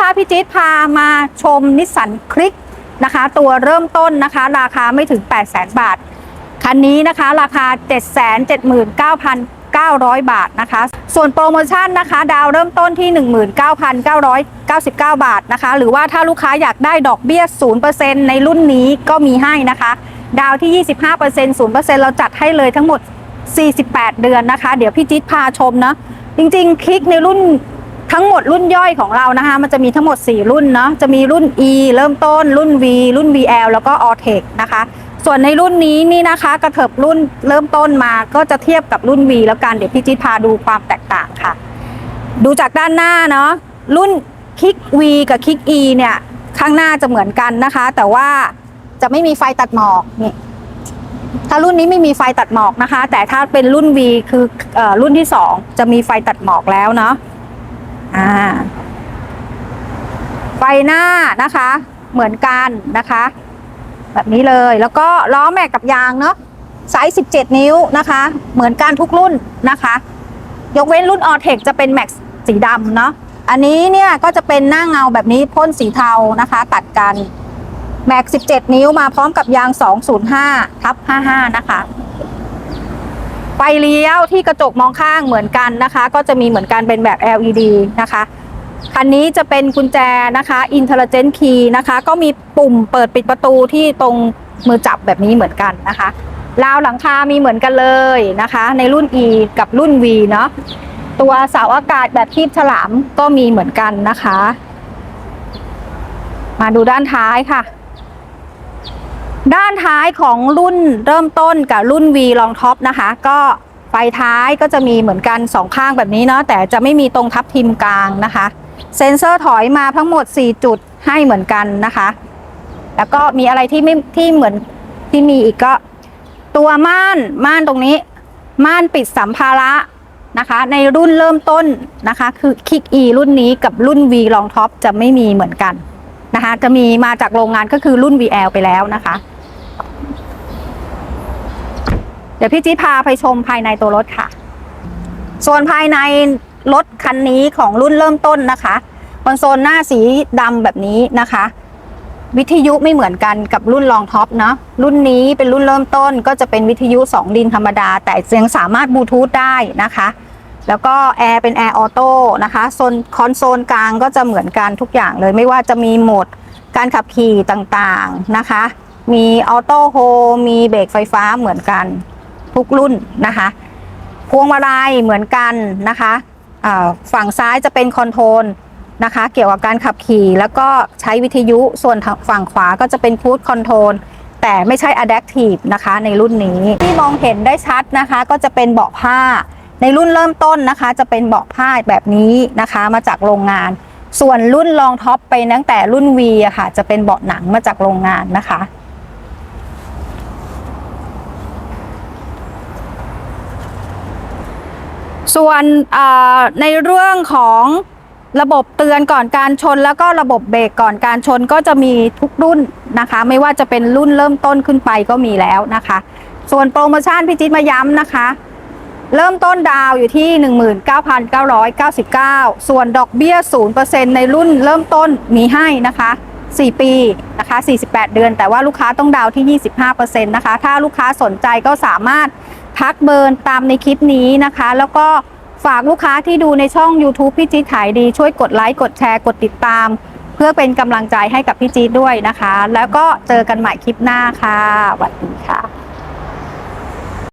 ค้าพี่จิ๊ดพามาชมนิสสันคลิกนะคะ ตัวเริ่มต้นนะคะ ราคาไม่ถึง 8 0 0 0 0 0บาท คันนี้นะคะราคา 779,900 บาทนะคะ ส่วนโปรโมชั่นนะคะ ดาวเริ่มต้นที่ 19,999 บาทนะคะ หรือว่าถ้าลูกค้าอยากได้ดอกเบี้ย 0%ในรุ่นนี้ก็มีให้นะคะ ดาวที่ 25% 0%เราจัดให้เลยทั้งหมด 48 เดือนนะคะ เดี๋ยวพี่จิ๊ดพาชมนะ จริงๆ คลิกในรุ่น ทั้งหมดรุ่นย่อยของเรานะคะมันจะมีทั้งหมด 4 รุ่นเนาะจะมีรุ่น E เริ่มต้นรุ่น V รุ่น VL แล้วก็ a l t e c นะคะ ส่วนในรุ่นนี้นี่นะคะกระเถิบรุ่นเริ่มต้นมาก็จะเทียบกับรุ่น V แล้วกันเดี๋ยวพี่จิ๊ดพาดูความแตกต่างค่ะ ดูจากด้านหน้าเนาะรุ่นคลิก V กับคลิก E เนี่ยข้างหน้าจะเหมือนกันนะคะ แต่ว่าจะไม่มีไฟตัดหมอกนี่ถ้ารุ่นนี้ไม่มีไฟตัดหมอกนะคะ แต่ถ้าเป็นรุ่น V คือเออรุ่นที่ 2 จะมีไฟตัดหมอกแล้วเนาะ อ่า ไฟหน้านะคะ เหมือนกันนะคะ แบบนี้เลยแล้วก็ล้อแม็กกับยางเนาะไซส์ 17 นิ้วนะคะ เหมือนกันทุกรุ่นนะคะ ยกเว้นรุ่นออเทคจะเป็นแม็กสีดำเนาะอันนี้เนี่ยก็จะเป็นหน้าเงาแบบนี้พ่นสีเทานะคะ ตัดกันแม็ก 17 นิ้วมาพร้อมกับยาง 205ทับ55 นะคะ ไฟเลี้ยวที่กระจกมองข้างเหมือนกันนะคะ ก็จะมีเหมือนกันเป็นแบบ LED นะคะ คันนี้จะเป็นกุญแจนะคะ Intelligent Key นะคะ ก็มีปุ่มเปิดปิดประตูที่ตรงมือจับแบบนี้เหมือนกันนะคะราวหลังคา มีเหมือนกันเลยนะคะ ในรุ่น E กับรุ่น V เนาะตัวเสาอากาศแบบคีบฉลามก็มีเหมือนกันนะคะ มาดูด้านท้ายค่ะ ด้านท้ายของรุ่นเริ่มต้นกับรุ่น V รองท็อปนะคะ ก็ไฟท้ายก็จะมีเหมือนกันสองข้างแบบนี้เนาะแต่จะไม่มีตรงทับทิมกลางนะคะ เซ็นเซอร์ถอยมาทั้งหมด 4 จุดให้เหมือนกันนะคะ แล้วก็มีอะไรที่ไม่ที่เหมือนที่มีอีกก็ ตัวม่านม่านตรงนี้ ม่านปิดสัมภาระนะคะ ในรุ่นเริ่มต้นนะคะ คือคิก E รุ่นนี้กับรุ่น V รองท็อปจะไม่มีเหมือนกันนะคะ จะมีมาจากโรงงานก็คือรุ่น VL ไปแล้วนะคะ เดี๋ยวพี่จิ๊ดพาไปชมภายในตัวรถค่ะ ส่วนภายในรถคันนี้ของรุ่นเริ่มต้นนะคะคอนโซลหน้าสีดำแบบนี้นะคะ วิทยุไม่เหมือนกันกับรุ่นรองท็อปเนาะรุ่นนี้เป็นรุ่นเริ่มต้นก็จะเป็นวิทยุ 2 ดินธรรมดา แต่ยังสามารถบลูทูธได้นะคะ แล้วก็แอร์เป็นแอร์ออโต้นะคะโซนคอนโซลกลางก็จะเหมือนกันทุกอย่างเลย ไม่ว่าจะมีโหมดการขับขี่ต่างๆนะคะ มีออโต้โฮมีเบรกไฟฟ้าเหมือนกัน ทุกรุ่นนะคะ พวงมาลัยเหมือนกันนะคะฝั่งซ้ายจะเป็นคอนโทรลนะคะ เกี่ยวกับการขับขี่ แล้วก็ใช้วิทยุส่วนฝั่งขวาก็จะเป็นคูดคอนโทรลแต่ไม่ใช่ Adaptive นะคะในรุ่นนี้ ที่มองเห็นได้ชัดนะคะ ก็จะเป็นเบาะผ้า ในรุ่นเริ่มต้นนะคะ จะเป็นเบาะผ้าแบบนี้นะคะ มาจากโรงงาน ส่วนรุ่นรองท็อปไปตั้งแต่รุ่น V อะค่ะ จะเป็นเบาะหนังมาจากโรงงานนะคะ ส่วนในเรื่องของระบบเตือนก่อนการชน แล้วก็ระบบเบรกก่อนการชนก็จะมีทุกรุ่นนะคะ ไม่ว่าจะเป็นรุ่นเริ่มต้นขึ้นไปก็มีแล้วนะคะ ส่วนโปรโมชั่นพี่จิ๊ดมาย้ำนะคะ เริ่มต้นดาวอยู่ที่ 19,999 ส่วนดอกเบี้ย 0%ในรุ่นเริ่มต้นมีให้นะคะ 4 ปีนะคะ 48 เดือน แต่ว่าลูกค้าต้องดาวที่ 25%นะคะ ถ้าลูกค้าสนใจก็สามารถ ทักเบอร์ตามในคลิปนี้นะคะ แล้วก็ฝากลูกค้าที่ดูในช่อง YouTube พี่จี๊ดขายดีช่วยกดไลค์กดแชร์กดติดตาม เพื่อเป็นกำลังใจให้กับพี่จี๊ดด้วยนะคะ แล้วก็เจอกันใหม่คลิปหน้าค่ะสวัสดีค่ะ